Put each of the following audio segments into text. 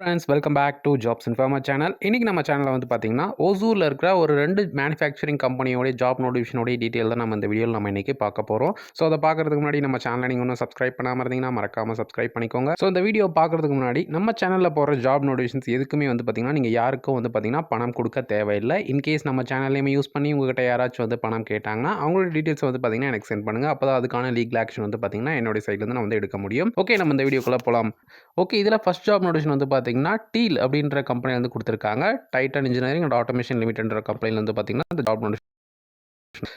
Friends welcome back to jobs Informa channel இன்றைக்கி நம்ம சேனலில் வந்து பார்த்தீங்கன்னா ஓசூரில் இருக்கிற ஒரு ரெண்டு மேனுஃபேக்சரிங் கம்பெனியோடைய ஜாப் நோட்டிஃபிகேஷனுடைய டீட்டெயில் தான் நம்ம இந்த வீடியோவில் நம்ம இன்றைக்கி பார்க்க போகிறோம் ஸோ அதை பார்க்குறதுக்கு முன்னாடி நம்ம சேனலை நீங்கள் ஒன்றும் சப்ஸ்கிரைப் பண்ணாமல் இருந்தீங்கன்னா மறக்காமல் சப்ஸ்கிரைப் பண்ணிக்கோங்க. ஸோ இந்த வீடியோ பார்க்குறதுக்கு முன்னாடி நம்ம சேனலில் போகிற ஜாப் நோட்டிஃபிகேஷன்ஸ் எதுக்குமே வந்து பார்த்தீங்கன்னா நீங்கள் யாருக்கும் வந்து பார்த்தீங்கன்னா பணம் கொடுக்க தேவையில்லை. இன்கேஸ் நம்ம சேனல்லையுமே யூஸ் பண்ணி உங்ககிட்ட யாராச்சும் வந்து பணம் கேட்டாங்கன்னா அவங்களோட டீட்டெயில்ஸ் வந்து பார்த்திங்கன்னா எனக்கு சென்ட் பண்ணுங்கள் அப்போ தான் அதுக்கான லீகல் ஆக்ஷன் வந்து பார்த்திங்கன்னா என்னோட சைட்லேருந்து நான் வந்து எடுக்க முடியும். ஓகே நம்ம இந்த வீடியோக்குள்ளே போகலாம் ஓகே இதில் ஃபஸ்ட் ஜாப் நோட்டிஃபிகேஷன் வந்து பார்த்தீங்கன்னா டீல் அப்படின்ற கம்பெனி வந்து கொடுத்துருக்காங்க. டைட்டன் இன்ஜினியரிங் அண்ட் ஆட்டோமேஷன் லிமிடெட்ன்ற கம்பெனியில் வந்து பார்த்தீங்கன்னா அந்த ஜாப் நோட்டிஃபிகேஷன்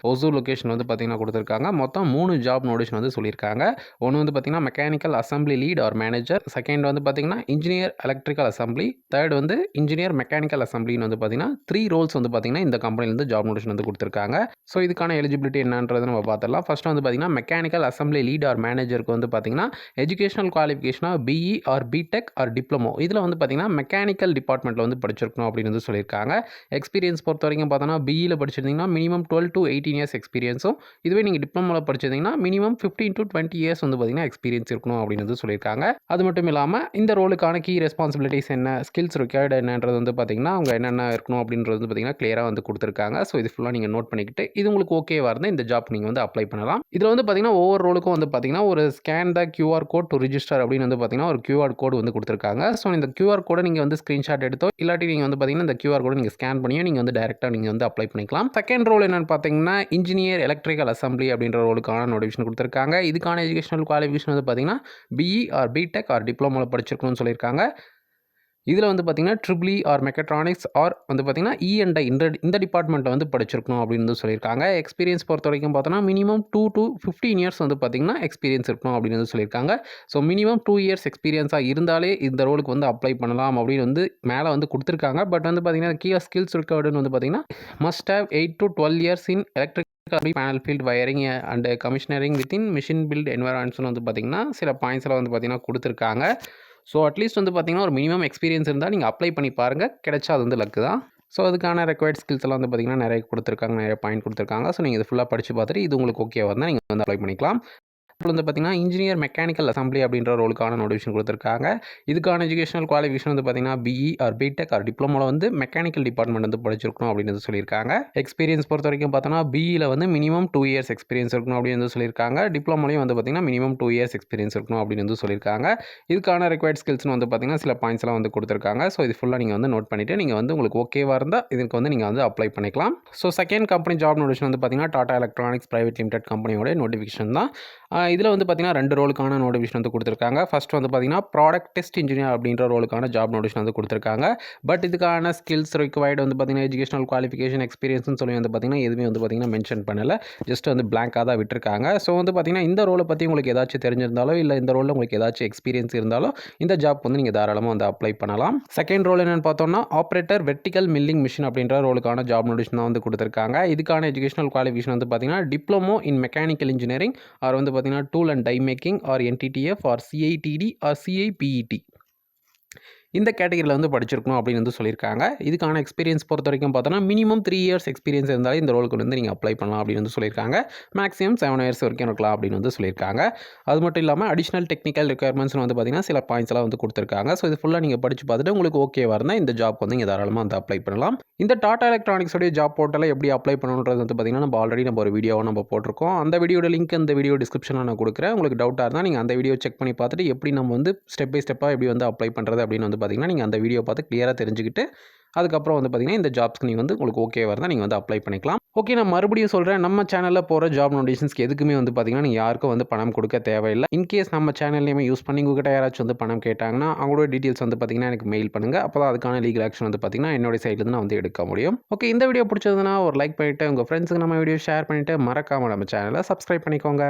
ஒசூர் லொக்கேஷன் வந்து பார்த்தீங்கன்னா கொடுத்துருக்காங்க. மொத்தம் மூணு ஜாப் நோட்டிஷன் வந்து சொல்லியிருக்காங்க. ஒன்று வந்து பார்த்தீங்கன்னா mechanical assembly lead or manager second வந்து பார்த்தீங்கன்னா இன்ஜினியர் எலக்ட்ரிக்கல் அசம்பிளி தேர்ட் வந்து இன்ஜினியர் மெக்கானிக்கல் அசம்பிளின்னு வந்து பார்த்தீங்கன்னா த்ரீ ரோல்ஸ் வந்து பார்த்தீங்கன்னா இந்த கம்பெனிலேருந்து ஜாப் நோட்டிஷன் வந்து கொடுத்துருக்காங்க. ஸோ இதுக்கான எலிஜிபிலிட்டி என்னன்றது நம்ம பார்த்துடலாம். ஃபர்ஸ்ட் வந்து பார்த்தீங்கன்னா மெக்கானிக்கல் அசம்பிளி லீட் ஆர் மேனேஜருக்கு வந்து பார்த்தீங்கன்னா educational குவாலிஃபிகேஷனாக BE or BTech or diploma இதில் வந்து பார்த்தீங்கன்னா மெக்கானிக்கல் டிபார்ட்மெண்ட்டில் வந்து படிச்சிருக்கணும் அப்படின்னு வந்து சொல்லியிருக்காங்க. எக்ஸ்பீரியன்ஸ் பொறுத்த வரைக்கும் பார்த்தோன்னா பிஇயில் படிச்சிருந்தீங்கன்னா minimum twelve to eighteen years எக்ஸ்பீரியன்ஸும் இதுவே நீங்கள் டிப்ளமோவில் படிச்சிருந்தீங்கன்னா minimum fifteen to twenty years வந்து பார்த்தீங்கன்னா எக்ஸ்பீரியன்ஸ் இருக்கணும் அப்படின்னு சொல்லியிருக்காங்க. அது மட்டும் இல்லாமல் இந்த ரோலுக்கான கீ ரெஸ்பான்சிபிலிட்டிஸ் என்ன ஸ்கில்ஸ் ரிக்யர்டு என்னன்றது வந்து பார்த்தீங்கன்னா அவங்க என்னென்ன இருக்கணும் அப்படின்றது வந்து பார்த்தீங்கன்னா கிளியராக வந்து கொடுத்துருக்காங்க. ஸோ இது ஃபுல்லாக நீங்கள் நோட் பண்ணிக்கிட்டு இது உங்களுக்கு ஓகேவாக இருந்தால் இந்த ஜாப் நீங்கள் வந்து அப்ளை பண்ணலாம். இதில் வந்து பார்த்தீங்கன்னா ஒவ்வொரு ரோலுக்கும் வந்து பார்த்தீங்கன்னா ஒரு scan the QR code to register அப்படின்னு வந்து பார்த்தீங்கன்னா ஒரு கியூஆர் கோடு வந்து கொடுத்துருக்காங்க. ஸோ இந்த கியூஆர் கோடை நீங்கள் வந்து ஸ்க்ரீன்ஷாட் எடுத்தோ இல்லாட்டி நீங்கள் வந்து பார்த்தீங்கன்னா இந்த கியூஆர் கோடை நீங்கள் ஸ்கேன் பண்ணியோ நீங்கள் வந்து டேரெக்டாக நீங்கள் வந்து அப்ளை பண்ணிக்கலாம். செகண்ட் ரோல் என்னென்னு பார்த்தீங்கன்னா பார்த்தீங்கன்னா இன்ஜினியர் எலக்ட்ரிக்கல் அசம்பிளி அப்படின்ற ரோலுக்கான நோட்டிஃபிகேஷன் கொடுத்துருக்காங்க. இதுக்கான எஜுகேஷனல் குவாலிஃபிகேஷன் வந்து பார்த்தீங்கன்னா BE or B Tech or டிப்ளமோவில் படிச்சிருக்கணும்னு சொல்லியிருக்காங்க. இதில் வந்து பார்த்தீங்கன்னா ட்ரிபிளி ஆர் மெக்கட்ரானிக்ஸ் ஆர் வந்து பார்த்தீங்கன்னா e இஎன்ஐ இந்த இந்த டிபார்ட்மெண்ட்டில் வந்து படிச்சிருக்கணும் அப்படின்னு வந்து சொல்லியிருக்காங்க. எக்ஸ்பீரியன்ஸ் பொறுத்த வரைக்கும் பார்த்தோன்னா minimum two to fifteen years வந்து பார்த்திங்கன்னா எக்ஸ்பீரியன்ஸ் இருக்கணும் அப்படின்னு வந்து சொல்லியிருக்காங்க. ஸோ மினிமம் டூ இயர்ஸ் எக்ஸ்பீரியன்ஸாக இருந்தாலே இந்த ரோலுக்கு வந்து அப்ளை பண்ணலாம் அப்படின்னு வந்து மேலே வந்து கொடுத்துருக்காங்க. பட் வந்து பார்த்தீங்கன்னா கீ ஸ்கில்ஸ் ரிக்கார்டுன்னு வந்து பார்த்தீங்கன்னா must have eight to twelve years in electric panel field wiring and commissioning within machine build என்வரான்ஸ்னு வந்து பார்த்திங்கன்னா சில பாயிண்ட்ஸ்லாம் வந்து பார்த்திங்கன்னா கொடுத்துருக்காங்க. ஸோ அட்லீஸ்ட் வந்து பார்த்திங்கன்னா ஒரு மினிமம் எக்ஸ்பீரியன்ஸ் இருந்தால் நீங்கள் அப்ளை பண்ணி பாருங்கள் கிடைச்சா அது வந்து லக்கு தான். ஸோ அதுக்கான ரெக்வயர்ட் ஸ்கில்ஸ் எல்லாம் வந்து பார்த்திங்கன்னா நிறைய கொடுத்துருக்காங்க நிறைய பாயிண்ட் கொடுத்துருக்காங்க. ஸோ நீங்கள் இது ஃபுல்லாக படித்து பார்த்துட்டு இது உங்களுக்கு ஓகே வந்தால் நீங்கள் வந்து அப்ளை பண்ணிக்கலாம். இப்போ வந்து பார்த்திங்கன்னா இன்ஜினியர் மெக்கானிக்கல் அசம்பிளி அப்படின்ற ரோலுக்கான நோட்டிஃபிகேஷன் கொடுத்துருக்காங்க. இதுக்கான எஜுகேஷனல் குவாலிஃபிகேஷன் வந்து பார்த்திங்கன்னா BE or B Tech or டிப்ளமோவில் வந்து மெக்கானிக்கல் டிபார்ட்மெண்ட் வந்து படிச்சிருக்கணும் அப்படின்னு சொல்லியிருக்காங்க. எக்ஸ்பீரியன்ஸ் பொறுத்த வரைக்கும் பார்த்தோன்னா பிஇயில் வந்து மினிமம் டூ இயர்ஸ் எக்ஸ்பீரியன்ஸ் இருக்கணும் அப்படின்னு சொல்லியிருக்காங்க. டிப்ளமோலையும் வந்து பார்த்திங்கன்னா மினிமம் டூ இயர்ஸ் எக்ஸ்பீரியன்ஸ் இருக்கணும் அப்படின்னு வந்து சொல்லியிருக்காங்க. இதுக்கான ரெக்வயர்ட் ஸ்கில்ஸ்னு வந்து பார்த்திங்கன்னா சில பாயிண்ட்ஸ்லாம் வந்து கொடுத்துருக்காங்க. ஸோ இது ஃபுல்லாக நீங்கள் வந்து நோட் பண்ணிவிட்டு நீங்கள் வந்து உங்களுக்கு ஓகேவாக இருந்தால் இதுக்கு வந்து நீங்கள் வந்து அப்ளை பண்ணிக்கலாம். So second company job notification வந்து பார்த்திங்கன்னா டாடா எலக்ட்ரானிக்ஸ் ப்ரைவேட் லிமிடெட் கம்பெனியோட நோட்டிஃபிகேஷன் தான். இதில் வந்து பார்த்திங்கன்னா ரெண்டு ரோலுக்கான நோட்டிஃபிகேஷன் வந்து கொடுத்துருக்காங்க. ஃபஸ்ட் வந்து பார்த்திங்கன்னா ப்ராடக்ட் டெஸ்ட் இன்ஜினியர் அப்படின்ற ரோலுக்கான ஜாப் நோட்டிஃபிகேஷன் வந்து கொடுத்துருக்காங்க. பட் இதுக்கான ஸ்கில்ஸ் ரிக்வயர்டு வந்து பார்த்திங்கன்னா எஜுகேஷனல் குவாலிஃபிகேஷன் எக்ஸ்பீரியன்ஸ்னு சொல்லி வந்து பார்த்திங்கன்னா எதுவுமே வந்து பார்த்திங்கன்னா மென்ஷன் பண்ணலை. ஜஸ்ட் வந்து பிளாங்காக தான் விட்டுருக்காங்க. ஸோ வந்து பார்த்திங்கன்னா இந்த ரோலை பற்றி உங்களுக்கு ஏதாச்சும் தெரிஞ்சிருந்தாலோ இல்லை இந்த ரோலில் உங்களுக்கு ஏதாச்சும் எக்ஸ்பீரியன்ஸ் இருந்தாலும் இந்த ஜாப் வந்து நீங்கள் தாராளமாக வந்து அப்ளை பண்ணலாம். செகண்ட் ரோல் என்னென்னு பார்த்தோம்னா ஆப்ரேட்டர் வெர்டிக்கல் மில்லிங் மிஷின் அப்படின்ற ரோலுக்கான ஜாப் நோட்டிஃபிகேஷன் தான் வந்து கொடுத்துருக்காங்க. இதுக்கான எஜுகேஷனல் குவாலிஃபிகேஷன் வந்து பார்த்திங்கன்னா டிப்ளமோ இன் மெக்கானிக்கல் இன்ஜினியரிங் அவர் வந்து பார்த்திங்கன்னா tool and die making or NTTF or CITD or CIPET இந்த கேட்டகரியில் வந்து படிச்சிருக்கணும் அப்படின்னு வந்து சொல்லியிருக்காங்க. இதுக்கான எக்ஸ்பீரியன்ஸ் பொறுத்த வரைக்கும் பார்த்தோன்னா மினிமம் த்ரீ இயர்ஸ் எக்ஸ்பீரியன்ஸ் இருந்தாலே இந்த ரோலுக்கு வந்து நீங்கள் அப்ளை பண்ணலாம் அப்படின்னு வந்து சொல்லியிருக்காங்க. மேக்ஸிமம் செவன் இயர்ஸ் வரைக்கும் இருக்கலாம் அப்படின்னு வந்து சொல்லியிருக்காங்க. அது மட்டும் இல்லாமல் அடிஷனல் டெக்னிக்கல் ரெக்குயர்மெண்ட்ஸ் வந்து பார்த்திங்கன்னா சில பாயிண்ட்ஸ்லாம் வந்து கொடுத்துருக்காங்க. ஸோ இது ஃபுல்லாக நீங்கள் படித்து பார்த்துட்டு உங்களுக்கு ஓகேவாக இருந்தால் இந்த ஜாப் வந்து நீங்கள் தாராளமாக வந்து அப்ளை பண்ணலாம். இந்த டாடா எலக்ட்ரானிக்ஸோடைய ஜாப் போர்ட்டலில் எப்படி அப்ளை பண்ணணுன்றது வந்து பார்த்திங்கன்னா நம்ம ஆல்ரெடி நம்ம ஒரு வீடியோவை நம்ம போட்டிருக்கோம். அந்த வீடியோட லிங்க் இந்த வீடியோ டிஸ்கிரிப்ஷனில் நான் கொடுக்குறேன். உங்களுக்கு டவுட்டாக இருந்தால் நீங்கள் அந்த வீடியோ செக் பண்ணி பார்த்துட்டு எப்படி நம்ம வந்து ஸ்டெப் பை ஸ்டெப்பாக எப்படி வந்து அப்ளை பண்ணுறது அப்படின்னு வந்து பார்த்திங்கன்னா நீங்கள் அந்த வீடியோ பார்த்து கிளியராக தெரிஞ்சுக்கிட்டு அதுக்கப்புறம் வந்து பார்த்திங்கன்னா இந்த ஜாப்ஸ்க்கு நீங்கள் வந்து உங்களுக்கு ஓகேவாக இருந்தால் நீங்கள் வந்து அப்ளை பண்ணிக்கலாம். ஓகே நான் மறுபடியும் சொல்கிறேன் நம்ம சேனலில் போகிற ஜாப் நோட்டிஃபிகேஷன்ஸ்க்கு எதுக்குமே வந்து பார்த்திங்கன்னா நீங்கள் யாருக்கும் வந்து பணம் கொடுக்க தேவையில்லை. இன்கேஸ் நம்ம சேனல்லையுமே யூஸ் பண்ணி உங்ககிட்ட யாராச்சும் வந்து பணம் கேட்டாங்கன்னா அவங்களோட டீட்டெயில்ஸ் வந்து பார்த்திங்கன்னா எனக்கு மெயில் பண்ணுங்கள் அப்போ தான் அதுக்கான லீகல் ஆக்ஷன் வந்து பார்த்திங்கன்னா என்னோட சைட்லேருந்து நான் வந்து எடுக்க முடியும். ஓகே இந்த வீடியோ பிடிச்சதுன்னா ஒரு லைக் பண்ணிவிட்டு உங்கள் ஃப்ரெண்ட்ஸுக்கு நம்ம வீடியோ ஷேர் பண்ணிவிட்டு மறக்காமல் நம்ம சேனலை சப்ஸ்கிரைப் பண்ணிக்கோங்க.